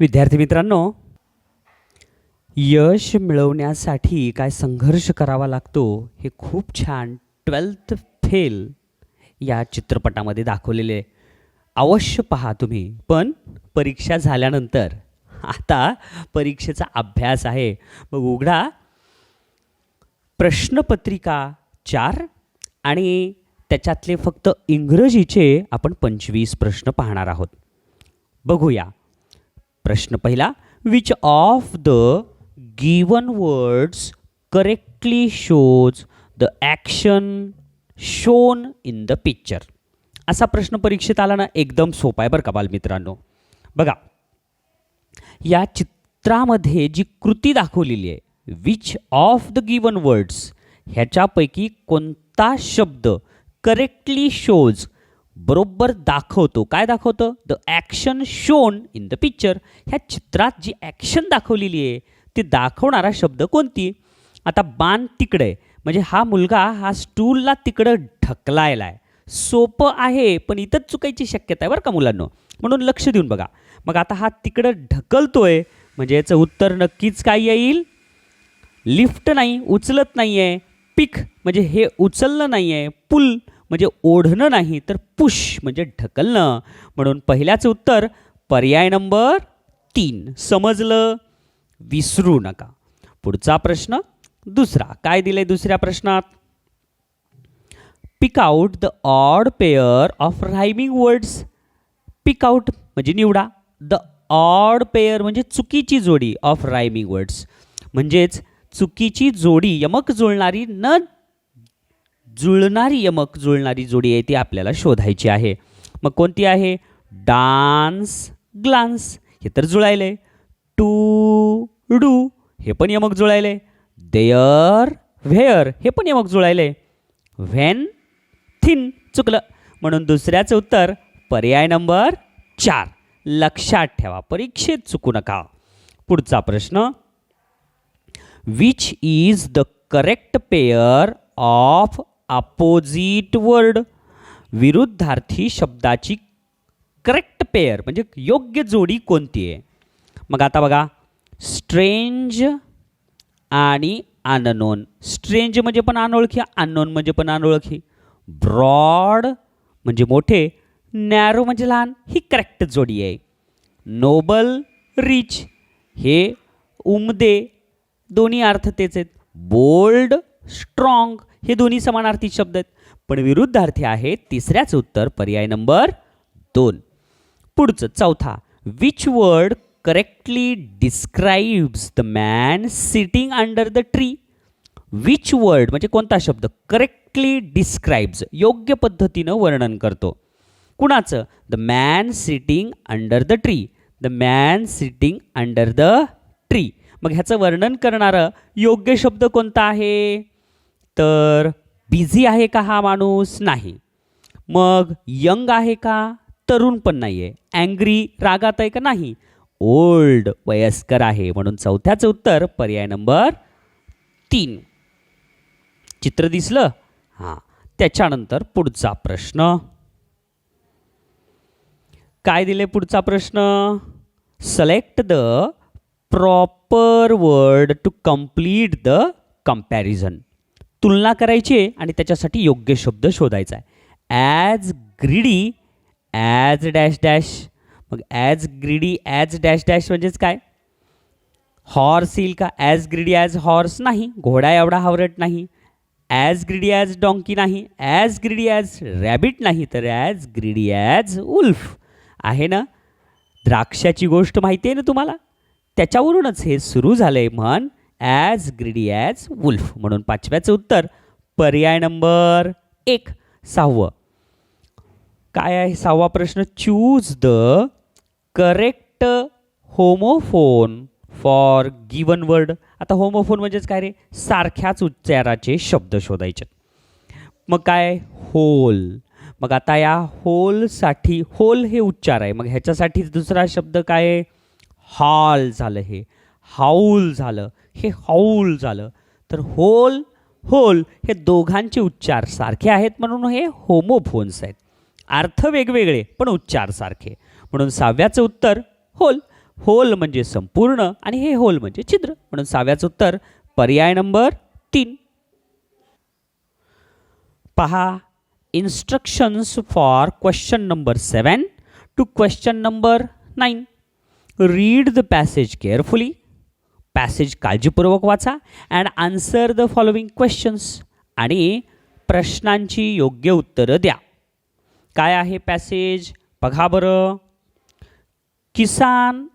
विद्यार्थी मित्रांनो यश मिळवण्यासाठी काय संघर्ष करावा लागतो हे खूप छान ट्वेल्थ फेल या चित्रपटामध्ये दाखवलेले आहे. अवश्य पहा तुम्ही. पण परीक्षा झाल्यानंतर आता परीक्षेचा अभ्यास आहे. मग उघडा. प्रश्नपत्रिका चार आणि त्याच्यातले फक्त इंग्रजीचे आपण पंचवीस प्रश्न पाहणार आहोत. बघूया. प्रश्न पहिला which of the given words correctly shows the action shown in the picture असा प्रश्न परीक्षेत आला ना एकदम सोपा आहे बरं का बालमित्रांनो. बघा या चित्रामध्ये जी कृती दाखवलेली आहे which of the given words ह्याच्यापैकी कोणता शब्द करेक्टली शोज बरोबर दाखवतो. काय दाखवतं? The action shown in the picture ह्या चित्रात जी ॲक्शन दाखवलेली आहे ती दाखवणारा शब्द कोणती? आता बाण तिकडे. आहे. म्हणजे हा मुलगा हा स्टूलला तिकडं ढकलायला आहे सोपं आहे पण इथंच चुकायची शक्यता आहे बरं का मुलांनो. म्हणून लक्ष देऊन बघा. मग आता हा तिकडं ढकलतोय म्हणजे याचं उत्तर नक्कीच काय येईल? लिफ्ट नाही उचलत नाही आहे पिक म्हणजे हे उचललं नाही आहे पुल म्हणजे ओढणं नाही तर पुश म्हणजे ढकलणं. म्हणून पहिल्याचं उत्तर पर्याय नंबर तीन. समजलं? विसरू नका. पुढचा प्रश्न दुसरा. काय दिले दुसऱ्या प्रश्नात? Pick out the odd pair of rhyming words pick out म्हणजे निवडा. द ऑड पेअर म्हणजे चुकीची जोडी ऑफ रायमिंग वर्ड्स म्हणजेच चुकीची जोडी यमक जुळणारी न जुळणारी यमक जुळणारी जोडी आहे ती आपल्याला शोधायची आहे. मग कोणती आहे? Dance glance. हे तर जुळायले टू डू. हे पण यमक जुळायले देअर व्हेअर. हे पण यमक जुळायले व्हेन थिन. चुकलं. म्हणून दुसऱ्याचं उत्तर पर्याय नंबर चार. लक्षात ठेवा परीक्षेत चुकू नका. पुढचा प्रश्न. Which is the correct pair of opposite word विरुद्धार्थी शब्दाची करेक्ट पेअर म्हणजे योग्य जोडी कोणती आहे? मग आता बघा स्ट्रेंज आणि अननोन स्ट्रेंज म्हणजे पण अनोळखी अननोन म्हणजे पण अनोळखी. ब्रॉड म्हणजे मोठे नॅरो म्हणजे लहान ही करेक्ट जोडी आहे. नोबल रिच हे उमदे दोन्ही अर्थ तेच आहेत. बोल्ड स्ट्रॉंग हे दोन्ही समानार्थी शब्द आहेत. पण विरुद्धार्थी आहेत तिसऱ्याच उत्तर पर्याय नंबर दोन. पुढचं चौथा. Which word correctly describes the man sitting under the tree which word म्हणजे कोणता शब्द? करेक्टली डिस्क्राईब्स योग्य पद्धतीनं वर्णन करतो. कुणाचं? The man sitting under the tree the man sitting under the tree मग ह्याचं वर्णन करणारं योग्य शब्द कोणता आहे? तर बिझी आहे का हा माणूस? नाही. मग यंग आहे का? तरुण पण नाही आहे अँग्री रागात आहे का? नाही. ओल्ड वयस्कर आहे. म्हणून चौथ्याचं उत्तर पर्याय नंबर तीन. चित्र दिसलं? हां. त्याच्यानंतर पुढचा प्रश्न. काय दिले पुढचा प्रश्न? Select the proper word to complete the comparison तुलना करायची आहे आणि त्याच्यासाठी योग्य शब्द शोधायचा आहे. As greedy as dash dash मग as greedy as dash dash म्हणजेच काय? हॉर्स येईल का? ॲज ग्रीडी ॲज हॉर्स नाही. घोडा एवढा हावरट नाही. ॲज ग्रीडी ॲज डॉंकी नाही. ॲज ग्रीडी ॲज रॅबिट नाही. तर ॲज ग्रीडी ॲज उल्फ आहे ना? द्राक्षाची गोष्ट माहिती आहे ना तुम्हाला? त्याच्यावरूनच हे सुरू झालं आहे म्हण ॲज ग्रीडी ॲज वुल्फ म्हणून पाचव्याचं उत्तर पर्याय नंबर एक सहावं. काय आहे सहावा प्रश्न? Choose the correct homophone for given word आता होमोफोन म्हणजेच काय रे? सारख्याच उच्चाराचे शब्द शोधायचे. मग काय होल मग आता या होलसाठी होल हे उच्चार आहे. मग ह्याच्यासाठी दुसरा शब्द काय हॉल झालं हे. हाऊल झालं. हे हाऊल झालं. तर होल होल हे दोघांचे उच्चार सारखे आहेत म्हणून हे होमोफोन्स आहेत. अर्थ वेगवेगळे पण उच्चार सारखे. म्हणून सहाव्याचं उत्तर होल. होल म्हणजे संपूर्ण आणि हे होल म्हणजे छिद्र. म्हणून सहाव्याचं उत्तर पर्याय नंबर तीन. पहा instructions for question number seven to question number nine read the passage carefully passage काळजीपूर्वक वाचा and answer the following questions आणि प्रश्नांची योग्य उत्तरं द्या. काय आहे पॅसेज बघा बरं. Kisan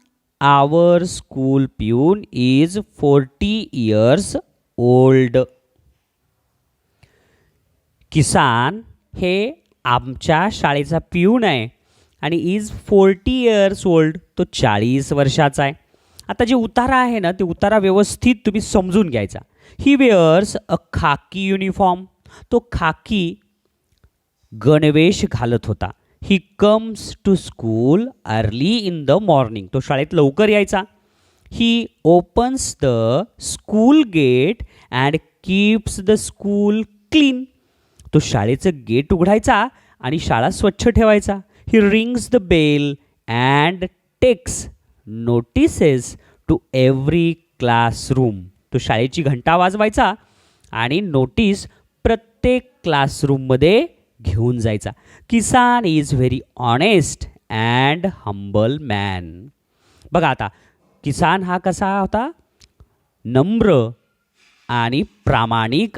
our school peon is forty years old Kisan हे आमच्या शाळेचा पिऊन आहे आणि इज फोर्टी इयर्स ओल्ड तो चाळीस वर्षाचा आहे. आता जे उतारा आहे ना ते उतारा व्यवस्थित तुम्ही समजून घ्यायचा. ही वेअर्स अ खाकी युनिफॉर्म तो खाकी गणवेश घालत होता. He comes to school early in the morning तो शाळेत लवकर यायचा. He opens the school gate and keeps the school clean तो शाळेचं गेट उघडायचा आणि शाळा स्वच्छ ठेवायचा. He rings the bell and takes notices to every classroom तो शाळेची घंटा वाजवायचा आणि नोटीस प्रत्येक क्लासरूममध्ये घेऊन जायचा. Kisan is very honest and humble man बघा आता किसान हा कसा होता? नम्र आणि प्रामाणिक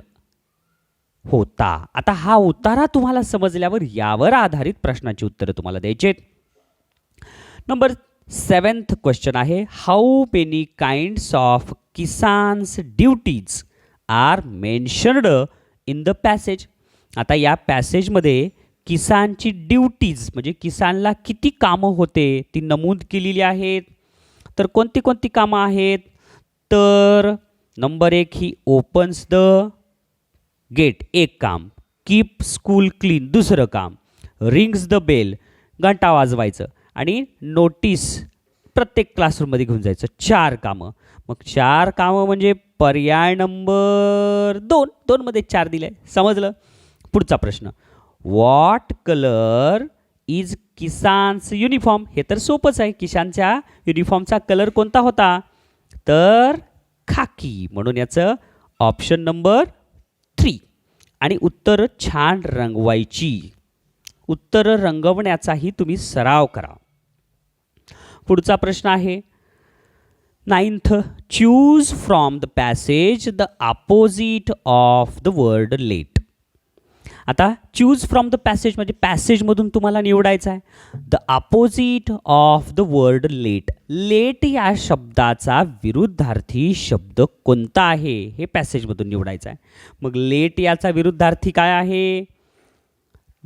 होता. आता हा उतारा तुम्हाला समजल्यावर यावर आधारित प्रश्नाची उत्तरं तुम्हाला द्यायची नंबर सेवन्थ क्वेश्चन आहे how many kinds of Kisan's duties are mentioned in the passage आता या पॅसेजमध्ये किसानची ड्युटीज म्हणजे किसानला किती कामं होते ती नमूद केलेली आहेत. तर कोणती कोणती कामं आहेत? तर नंबर एक ही ओपन्स द गेट एक काम. कीप स्कूल क्लीन दुसरं काम. रिंग्स द बेल घंटा वाजवायचं. आणि नोटीस प्रत्येक क्लासरूममध्ये घेऊन जायचं. चार कामं. मग चार कामं म्हणजे पर्याय नंबर दोन. दोनमध्ये चार दिले. समजलं? पुढचा प्रश्न. What colour is Kisan's uniform हे तर सोपंच आहे. किसानच्या युनिफॉर्मचा कलर कोणता होता? तर खाकी. म्हणून याचं ऑप्शन नंबर थ्री आणि उत्तरं छान रंगवायची. उत्तरं रंगवण्याचाही तुम्ही सराव करा. पुढचा प्रश्न आहे. Ninth choose from the passage the opposite of the word late आता चूज फ्रॉम द पॅसेज म्हणजे पॅसेजमधून तुम्हाला निवडायचं आहे. The opposite of the word late late या शब्दाचा विरुद्धार्थी शब्द कोणता आहे? हे पॅसेजमधून निवडायचं आहे. मग लेट याचा विरुद्धार्थी काय आहे?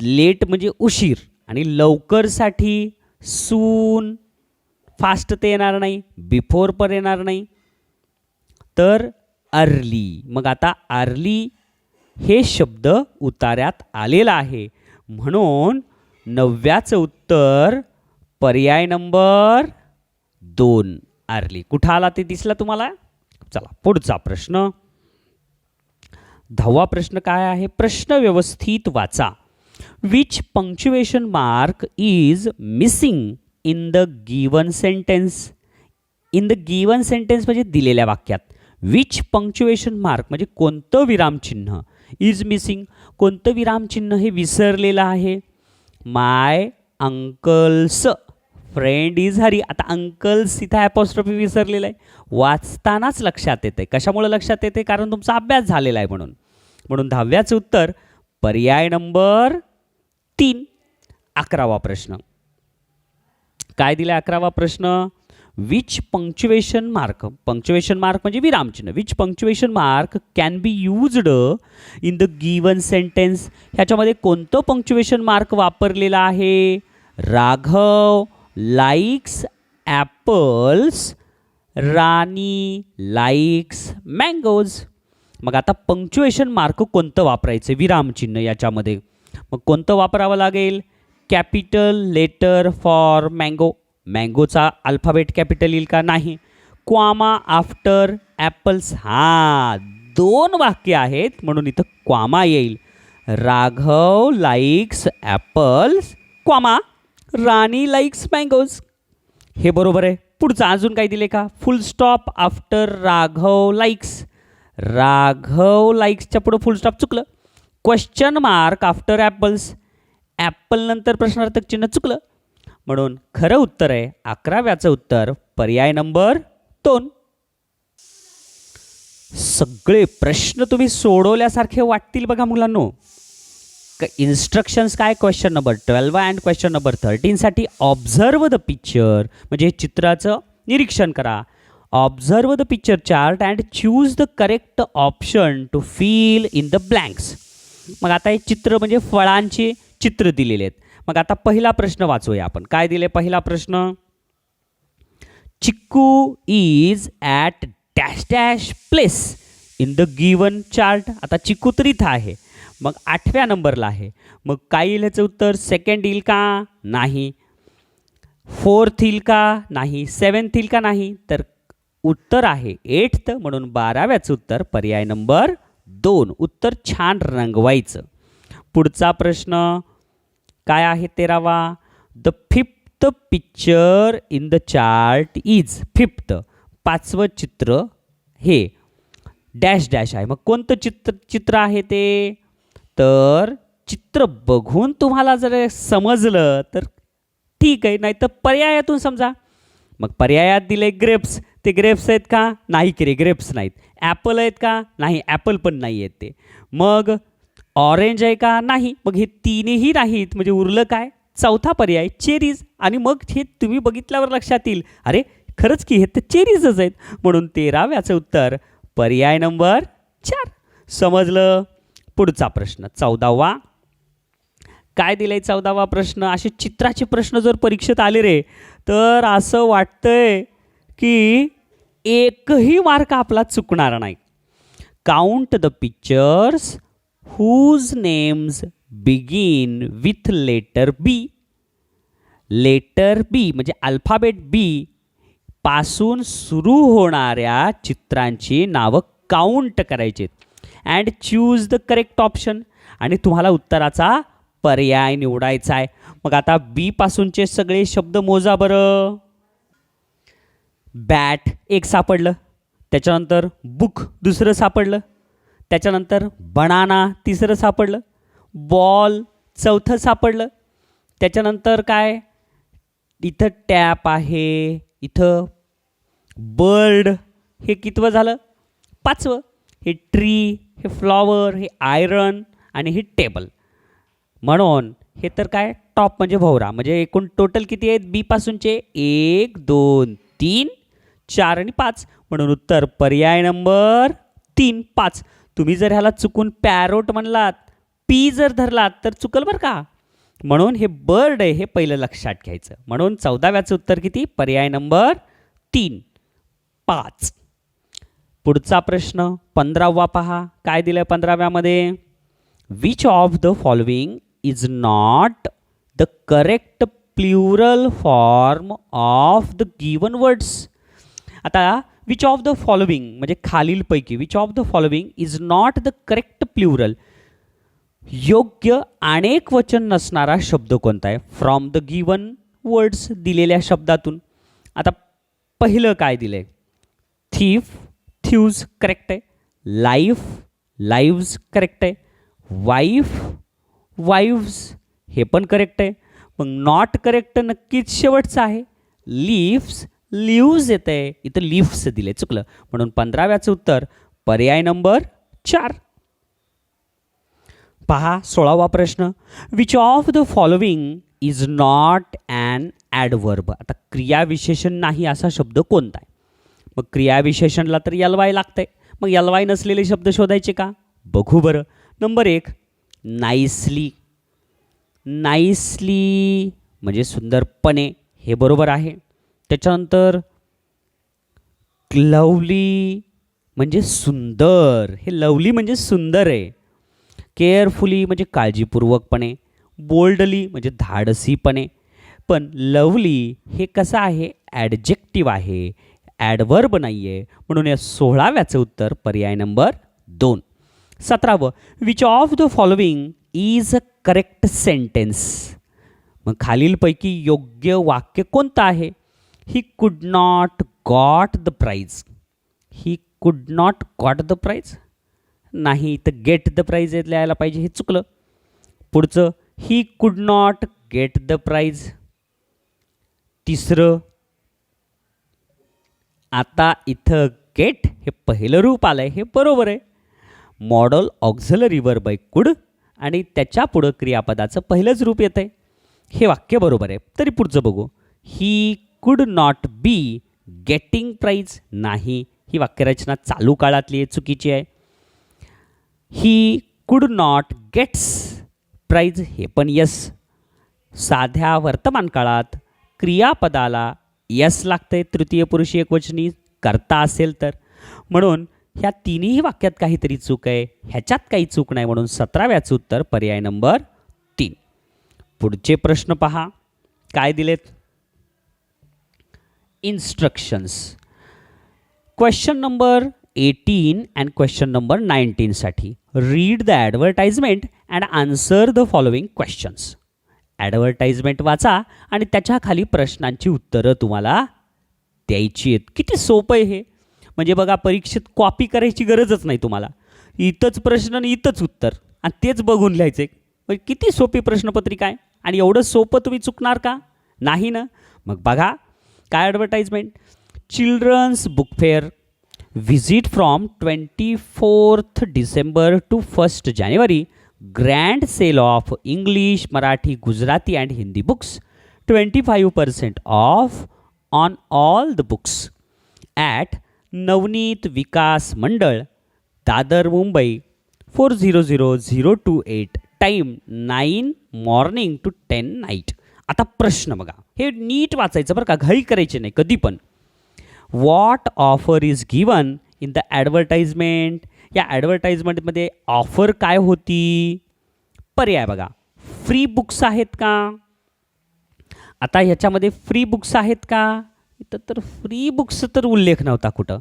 लेट म्हणजे उशीर आणि लवकरसाठी सून फास्ट ते येणार नाही बिफोर पण येणार नाही. तर अर्ली मग आता अर्ली हे शब्द उतार्यात आलेला आहे. म्हणून नवव्याचं उत्तर पर्याय नंबर दोन आरली कुठं आला ते दिसला तुम्हाला? चला पुढचा प्रश्न. दहावा प्रश्न काय आहे? प्रश्न व्यवस्थित वाचा. Which punctuation mark is missing in the given sentence. In the given sentence म्हणजे दिलेल्या वाक्यात. विच पंक्च्युएशन मार्क म्हणजे कोणतं विरामचिन्ह इज मिसिंग कोणतं विरामचिन्ह हे विसरलेलं आहे? My uncle's friend is Hari. आता अंकल्स इथं ॲपॉस्ट्रॉफी विसरलेलं आहे. वाचतानाच लक्षात येते कशामुळे लक्षात येते कारण तुमचा अभ्यास झालेला आहे म्हणून. म्हणून दहाव्याचं उत्तर पर्याय नंबर तीन अकरावा प्रश्न. काय दिला अकरावा प्रश्न? Which punctuation mark punctuation mark म्हणजे विरामचिन्ह. Which punctuation mark can be used in the given sentence ह्याच्यामध्ये कोणतं पंक्च्युएशन मार्क वापरलेलं आहे? Raghav likes apples Rani likes mangoes मग आता पंक्च्युएशन मार्क कोणतं वापरायचं? विरामचिन्ह याच्यामध्ये. मग कोणतं वापरावं लागेल? Capital letter for mango. मँगोचा alphabet capital येईल का? नाही. Comma after apples. हा दोन वाक्य आहेत म्हणून इथं क्वामा येईल. Raghav likes apples. Comma Rani likes mangoes. हे बरोबर आहे. पुढचं अजून काय दिले का? Full stop after Raghav likes. Raghav लाईक्सच्या पुढं फुल स्टॉप चुकलं. Question mark after apples. ॲपलनंतर प्रश्नार्थक चिन्ह चुकलं. म्हणून खरं उत्तर आहे अकराव्याचं उत्तर पर्याय नंबर दोन. सगळे प्रश्न तुम्ही सोडवल्यासारखे वाटतील बघा मुलांनो. इन्स्ट्रक्शन्स काय? Question number twelve and question number थर्टीनसाठी observe the picture म्हणजे हे चित्राचं निरीक्षण करा. Observe the picture chart and choose the correct option to fill in the blanks मग आता हे चित्र म्हणजे फळांची चित्र दिलेले आहेत. मग आता पहिला प्रश्न वाचूया आपण. काय दिले पहिला प्रश्न? Chikku is at dash dash place in the given chart आता चिक्कू तर इथं आहे. मग आठव्या नंबरला आहे. मग काय येईल ह्याचं उत्तर? सेकंड येईल का? नाही. फोर्थ येईल का? नाही. सेवन्थ येईल का? नाही. तर उत्तर आहे एट्थ म्हणून बाराव्याचं उत्तर पर्याय नंबर दोन. उत्तर छान रंगवायचं. पुढचा प्रश्न काय आहे तेरावा? The fifth picture in the chart is fifth पाचवं चित्र हे. डॅश डॅश आहे. मग कोणतं चित्र चित्र आहे ते? तर चित्र बघून तुम्हाला जर समजलं तर ठीक आहे. नाही तर पर्यायातून समजा. मग पर्यायात दिले ग्रेप्स ते ग्रेप्स आहेत का? नाही की रे ग्रेप्स नाहीत. ॲपल आहेत का? नाही ॲपल पण नाही आहेत ते. मग ऑरेंज आहे का नाही? मग हे तीनही नाहीत. म्हणजे उरलं काय? चौथा पर्याय चेरीज. आणि मग हे तुम्ही बघितल्यावर लक्षात येईल अरे खरंच की हे तर चेरीजच आहेत. म्हणून तेराव्याचं उत्तर पर्याय नंबर चार. समजलं? पुढचा प्रश्न चौदावा. काय दिलंय चौदावा प्रश्न? असे चित्राचे प्रश्न जर परीक्षेत आले रे तर असं वाटतंय की एकही मार्क आपला चुकणार नाही. Count the pictures whose names begin with letter B letter B म्हणजे अल्फाबेट बी पासून सुरू होणाऱ्या चित्रांची नावं काउंट करायची and choose the correct option आणि तुम्हाला उत्तराचा पर्याय निवडायचा आहे. मग आता बी पासूनचे सगळे शब्द मोजा बरं. बॅट एक सापडलं. त्याच्यानंतर बुक दुसरं सापडलं. त्याच्यानंतर बनाना तिसरं सापडलं. बॉल चौथं सापडलं. त्याच्यानंतर काय? इथं टॅप आहे. इथं बर्ड हे कितवं झालं? पाचवं. हे ट्री हे फ्लॉवर हे आयरन आणि हे टेबल. म्हणून हे तर काय? टॉप म्हणजे भोवरा. म्हणजे एकूण टोटल किती आहेत? बीपासूनचे एक दोन तीन चार आणि पाच. म्हणून उत्तर पर्याय नंबर तीन पाच. तुम्ही जर ह्याला चुकून पॅरोट म्हणलात पी जर धरलात तर चुकल बरं का? म्हणून हे बर्ड आहे हे पहिलं लक्षात घ्यायचं. म्हणून चौदाव्याचं उत्तर किती? पर्याय नंबर तीन. पाच. पुढचा प्रश्न पंधरावा पहा. काय दिलं आहे पंधराव्यामध्ये? Which of the following is not the correct plural form of the given words आता विच ऑफ द फॉलोविंग म्हणजे खालीलपैकी which of the following is not the correct plural योग्य अनेक वचन नसणारा शब्द कोणता आहे? फ्रॉम द गिवन वर्ड्स दिलेल्या शब्दातून. आता पहिलं काय दिलं आहे थीफ थ्यूज करेक्ट आहे. लाईफ लाईव्ज करेक्ट आहे. वाईफ वाईव्ज हे पण करेक्ट आहे. मग नॉट करेक्ट नक्कीच शेवटचं आहे. लिव्स लिव्ज येतं. आहे इथं लिफ्स दिले चुकलं. म्हणून पंधराव्याचं उत्तर पर्याय नंबर चार. पहा सोळावा प्रश्न. Which of the following is not an adverb आता क्रियाविशेषण नाही असा शब्द कोणता आहे? मग क्रियाविशेषणला तर यलवाय लागतंय. मग यलवाय नसलेले शब्द शोधायचे का? बघू बरं. नंबर एक नाईसली नाईसली म्हणजे सुंदरपणे. हे बरोबर आहे. त्याच्यानंतर लवली म्हणजे सुंदर. हे लवली म्हणजे सुंदर आहे. केअरफुली म्हणजे काळजीपूर्वकपणे बोल्डली म्हणजे धाडसीपणे. पण लवली हे कसं आहे? ॲडजेक्टिव्ह आहे. ॲडवर्ब नाही आहे म्हणून या सोळाव्याचं उत्तर पर्याय नंबर दोन. सतरावं. Which of the following is a correct sentence मग खालीलपैकी योग्य वाक्य कोणतं आहे? He could not got the prize he could not got the prize नाही तर गेट द प्राईज लिहायला पाहिजे हे चुकलं. पुढचं he could not get the prize तिसरं आता इथं गेट हे पहिलं रूप आलं आहे हे बरोबर आहे. मॉडल ऑक्झलरी वर्ब आहे कुड आणि त्याच्या पुढं क्रियापदाचं पहिलंच रूप येतं आहे हे वाक्य बरोबर आहे. तरी पुढचं बघू. He could not be getting prize नाही. ही वाक्यरचना चालू काळातली चुकीची आहे. He could not gets prize हे पण यस साध्या वर्तमान काळात क्रियापदाला यस लागतंय. तृतीय पुरुषी एकवचनी करता असेल तर. म्हणून ह्या तिन्ही वाक्यात काहीतरी चूक आहे. ह्याच्यात काही चूक नाही म्हणून सतराव्याचं उत्तर पर्याय नंबर तीन. पुढचे प्रश्न पहा. काय दिलेत? Instructions question number eighteen and question number नाईन्टीनसाठी read the advertisement and answer the following questions advertisement वाचा आणि त्याच्याखाली प्रश्नांची उत्तरं तुम्हाला द्यायची आहेत. किती सोपं आहे हे. म्हणजे बघा परीक्षेत कॉपी करायची गरजच नाही तुम्हाला. इथंच प्रश्न आणि इथंच उत्तर. आणि तेच बघून लिहायचे म्हणजे किती सोपी प्रश्नपत्रिका आहे. आणि एवढं सोपं तुम्ही चुकणार का? नाही ना? मग बघा काय advertisement children's book fair visit from twenty fourth December to first January grand sale of English Marathi Gujarati and Hindi books twenty five percent off on all the books at Navneet Vikas Mandal Dadar Mumbai four zero zero zero two eight time nine morning to ten night आता प्रश्न बघा. हे नीट वाचायचं बरं का घाई करायचे नाही कधी पण. What offer is given in the advertisement या ॲडव्हर्टाइजमेंटमध्ये ऑफर काय होती? पर्याय बघा. फ्री बुक्स आहेत का? आता ह्याच्यामध्ये फ्री बुक्स आहेत का? इथं तर फ्री बुक्स तर उल्लेख नव्हता कुठं.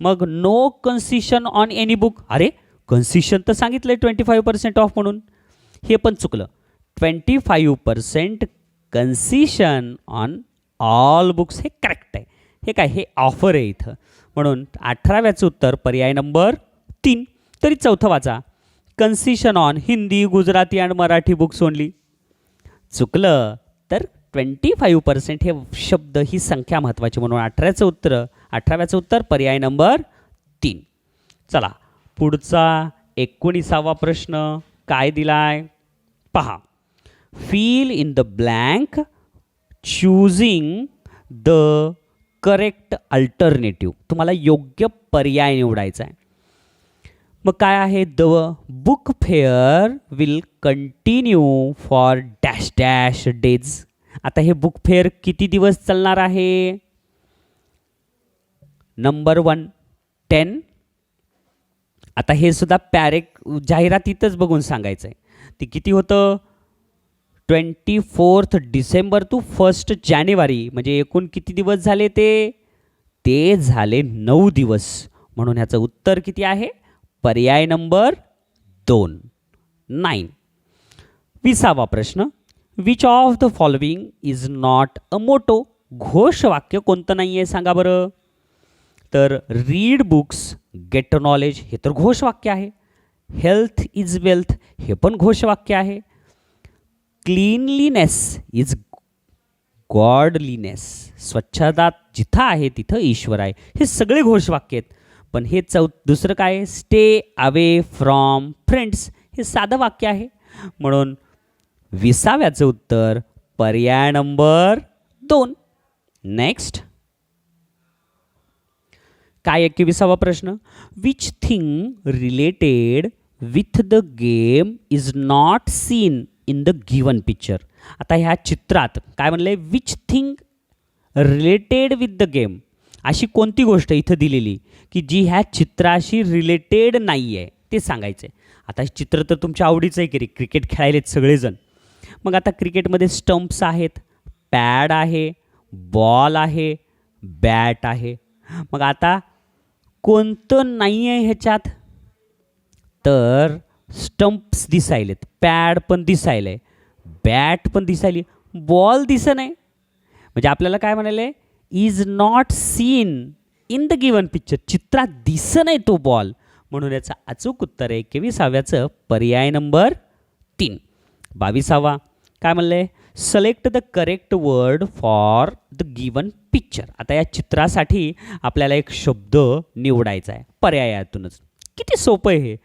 मग no concession on any book अरे कन्सिशन तर सांगितलं आहे ट्वेंटी फाईव्ह पर्सेंट ऑफ म्हणून. हे पण चुकलं. Twenty five percent concession on all books हे करेक्ट आहे. हे काय? हे ऑफर आहे इथं. म्हणून अठराव्याचं उत्तर पर्याय नंबर तीन. तरी चौथं वाचा. Concession on Hindi Gujarati and Marathi books only चुकलं तर ट्वेंटी फाईव्ह पर्सेंट हे शब्द ही संख्या महत्त्वाची म्हणून अठराचं उत्तर अठराव्याचं उत्तर पर्याय नंबर तीन. चला पुढचा एकोणीसावा प्रश्न काय दिलाय? पहा. Fill in the blank choosing the correct alternative तुम्हाला योग्य पर्याय निवडायचा आहे. मग काय आहे? The book fair will continue for dash dash days आता हे बुक फेअर किती दिवस चालणार आहे? नंबर वन टेन आता हे सुद्धा पॅरेक जाहिरातीतच बघून सांगायचं आहे ते किती होतं? Twenty fourth December to first January म्हणजे एकूण किती दिवस झाले ते? ते झाले नऊ दिवस. म्हणून ह्याचं उत्तर किती आहे? पर्याय नंबर दोन. नाईन. विसावा प्रश्न. Which of the following is not a motto घोषवाक्य कोणतं नाही आहे सांगा बरं. तर रीड बुक्स गेट नॉलेज हे तर घोषवाक्य आहे. हेल्थ इज वेल्थ हे पण घोषवाक्य आहे. Cleanliness is godliness. स्वच्छता जिथं आहे तिथं ईश्वर आहे. हे सगळे घोषवाक्य आहेत. पण हे चौ दुसरं काय स्टे अवे फ्रॉम फ्रेंड्स हे साधं वाक्य आहे. म्हणून विसाव्याचं उत्तर पर्याय नंबर दोन. नेक्स्ट काय एकविसावा प्रश्न? Which thing related with the game is not seen in the given picture आता ह्या चित्रात काय म्हणलं आहे which thing related with the game अशी कोणती गोष्ट इथं दिलेली की जी ह्या चित्राशी रिलेटेड नाही आहे ते सांगायचं आहे आता चित्र तर तुमच्या आवडीचं आहे की रे? क्रिकेट खेळायलेत सगळेजण. मग आता क्रिकेटमध्ये स्टम्प्स आहेत पॅड आहे बॉल आहे बॅट आहे. मग आता कोणतं नाही आहे ह्याच्यात? तर स्टम्प्स दिसायलेत. पॅड पण दिसायलं आहे बॅट पण दिसायली. बॉल दिसं नाही म्हणजे आपल्याला काय म्हणाले? Is not seen in the given picture चित्रात दिसं नाही तो बॉल म्हणून याचं अचूक उत्तर आहे एकविसाव्याचं पर्याय नंबर तीन. बावीसावा. काय म्हणलंय select the correct word for the given picture आता या चित्रासाठी आपल्याला एक शब्द निवडायचा आहे. पर्यायातूनच. किती सोपं आहे हे.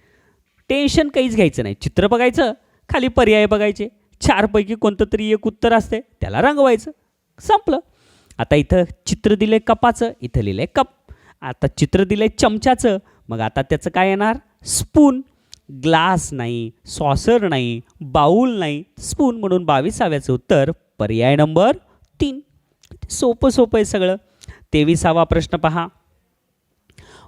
टेन्शन काहीच घ्यायचं नाही. चित्र बघायचं खाली पर्याय बघायचे. चारपैकी कोणतं तरी एक उत्तर असते त्याला रंगवायचं. संपलं. आता इथं चित्र दिलं कपाचं इथं लिहिलं आहे कप. आता चित्र दिलं आहे चमच्याचं. मग आता त्याचं काय येणार? स्पून. ग्लास नाही सॉसर नाही बाऊल नाही स्पून म्हणून बावीसाव्याचं उत्तर पर्याय नंबर तीन. सोपं सोपं आहे सगळं. तेविसावा प्रश्न पहा.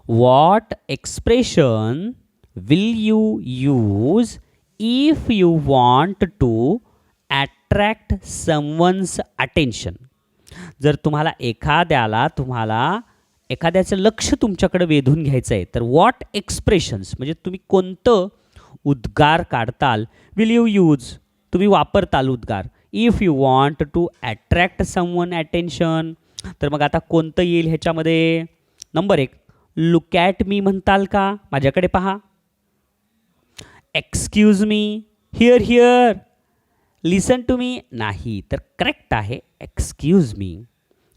What expression will you use if you want to attract someone's attention? जर तुम्हाला एखाद्याला तुम्हाला एखाद्याचं लक्ष तुमच्याकडे वेधून घ्यायचं आहे तर वॉट एक्सप्रेशन्स म्हणजे तुम्ही कोणतं उद्गार काढताल विल यू यूज तुम्ही वापरताल उद्गार. If you want to attract someone attention तर मग आता कोणतं येईल ह्याच्यामध्ये? नंबर एक लुक ॲट मी म्हणताल का? माझ्याकडे पहा. Excuse me here here listen to me नाही तर करेक्ट आहे. एक्सक्यूज मी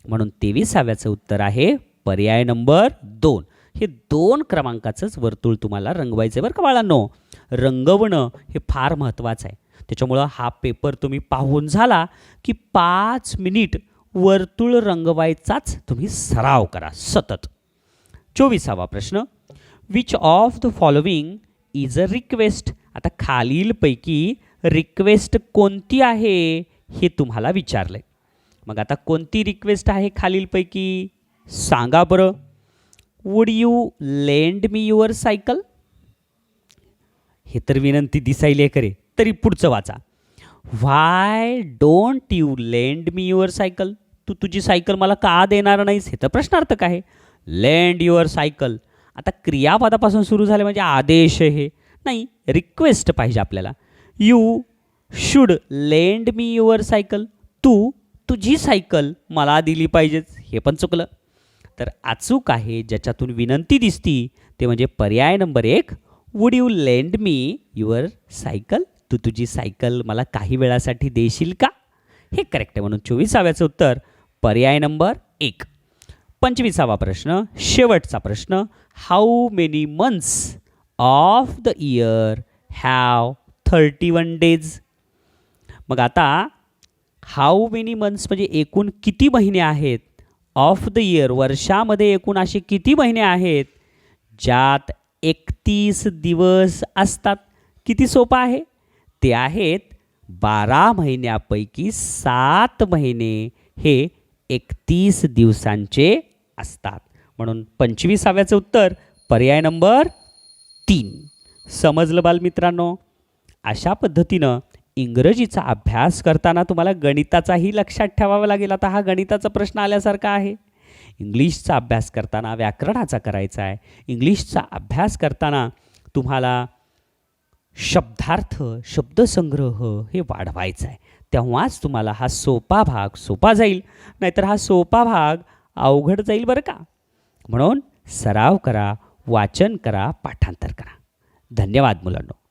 म्हणून तेविसाव्याचं उत्तर आहे पर्याय नंबर दोन. हे दोन क्रमांकाचंच वर्तुळ तुम्हाला रंगवायचं आहे बरं का बाळांनो? रंगवणं हे फार महत्त्वाचं आहे. त्याच्यामुळं हा पेपर तुम्ही पाहून झाला की पाच मिनिट वर्तुळ रंगवायचाच तुम्ही सराव करा सतत. चोवीसावा प्रश्न. Which of the following is a request आता खालीलपैकी रिक्वेस्ट कोणती आहे हे तुम्हाला विचारलंय. मग आता कोणती रिक्वेस्ट आहे खालीलपैकी सांगा बरं. Would you lend me your cycle हे तर विनंती दिसायली आहे खरे. तरी पुढचं वाचा. Why don't you lend me your cycle तू तुझी सायकल मला का देणार नाहीस? हे तर प्रश्नार्थक आहे. लेंड युअर सायकल आता क्रियापदापासून सुरू झाले म्हणजे आदेश हे. नाही रिक्वेस्ट पाहिजे आपल्याला. You should lend me your cycle तू तुझी सायकल मला दिली पाहिजेच. हे पण चुकलं. तर अचूक आहे ज्याच्यातून विनंती दिसती ते म्हणजे पर्याय नंबर एक would you lend me your cycle तू तुझी सायकल मला काही वेळासाठी देशील का? हे करेक्ट आहे म्हणून चोवीसाव्याचं उत्तर पर्याय नंबर एक. पंचवीसावा प्रश्न शेवटचा प्रश्न how many months of the year have thirty one days मग आता हाऊ मेनी मंथ्स म्हणजे एकूण किती महिने आहेत? ऑफ द इयर वर्षामध्ये एकूण असे किती महिने आहेत? ज्यात एकतीस दिवस असतात. किती सोपं आहे? ते आहेत बारा महिन्यापैकी सात महिने हे एकतीस दिवसांचे असतात. म्हणून पंचवीसाव्याचं उत्तर पर्याय नंबर तीन. समजलं बालमित्रांनो? अशा पद्धतीनं इंग्रजीचा अभ्यास करताना तुम्हाला गणिताचाही लक्षात ठेवावा लागेल. आता हा गणिताचा प्रश्न आल्यासारखा आहे. इंग्लिशचा अभ्यास करताना व्याकरणाचा करायचा आहे. इंग्लिशचा अभ्यास करताना तुम्हाला शब्दार्थ शब्दसंग्रह हे वाढवायचा आहे. तेव्हाच तुम्हाला हा सोपा भाग सोपा जाईल. नाहीतर हा सोपा भाग अवघड जाईल बरं का? म्हणून सराव करा वाचन करा पाठांतर करा. धन्यवाद मुलांनो.